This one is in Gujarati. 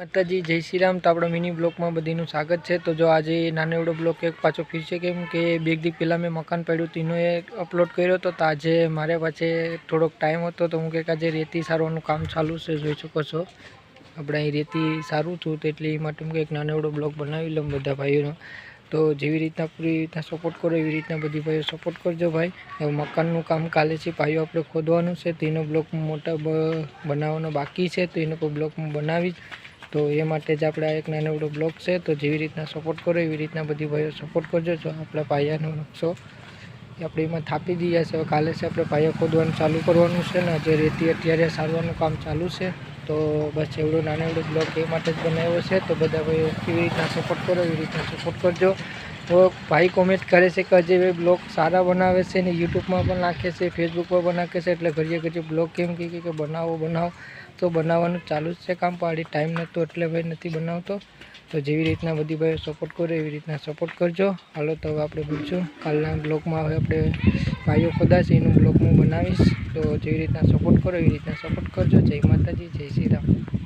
માતાજી, જય શ્રી રામ તો આપણો મિની બ્લોકમાં બધીનું સ્વાગત છે. તો જો આજે નાનો એવડો બ્લોક એક પાછો ફીરશે કેમ કે બે દી પહેલાં મેં મકાન પડ્યું તેનો એ અપલોડ કર્યો હતો. તો આજે મારે પાસે થોડોક ટાઈમ હતો, તો હું કંઈક આજે રેતી સારવાનું કામ ચાલુ છે, જોઈ શકો છો. આપણે અહીં રેતી સારું છું તો એટલે માટે હું કંઈક નાનો એવડો બ્લોક બનાવી લઉં બધા ભાઈઓનો. તો જેવી રીતના પૂરી રીતના સપોર્ટ કરો, એવી રીતના બધી ભાઈઓ સપોર્ટ કરજો ભાઈ. મકાનનું કામ કાલે છે, ભાઈઓ આપણે ખોદવાનું છે, તો એનો બ્લોક મોટા બનાવવાનો બાકી છે, તો એનો કોઈ બ્લોક હું બનાવીશ. તો એ માટે જ આપણે આ એક નાનો એવડો બ્લોક છે. તો જેવી રીતના સપોર્ટ કરો, એવી રીતના બધી ભાઈઓ સપોર્ટ કરજો. જો આપણા પાયાનો નકશો એ આપણે એમાં થાપી દઈએ છે. કાલે છે આપણે પાયા ખોદવાનું ચાલુ કરવાનું છે ને જે રેતી અત્યારે સારવાનું કામ ચાલુ છે. તો બસ એવડો નાનકડો બ્લોક એ માટે જ બનાવ્યો છે. તો બધા ભાઈઓ કેવી રીતના સપોર્ટ કરો, એવી રીતના સપોર્ટ કરજો. તો ભાઈ કોમેન્ટ કરે છે કે હજી બ્લોગ સારા બનાવે છે ને યુટ્યુબમાં પણ નાખે છે ફેસબુક પર પણ નાખે છે, એટલે ઘડીએ ઘડીએ બ્લોગ કેમ કહે કે બનાવો બનાવો. તો બનાવવાનું ચાલુ જ છે કામ પાડી ટાઈમ નહોતો, એટલે ભાઈ નથી બનાવતો. તો જેવી રીતના બધી ભાઈઓ સપોર્ટ કરો, એવી રીતના સપોર્ટ કરજો. હાલો, તો હવે આપણે મળશું કાલના બ્લોગમાં હવે આપણે ભાઈઓ ખોદાશે એનું બ્લોગ હું બનાવીશ. તો જેવી રીતના સપોર્ટ કરો, એવી રીતના સપોર્ટ કરજો. જય માતાજી, જય શ્રી રામ.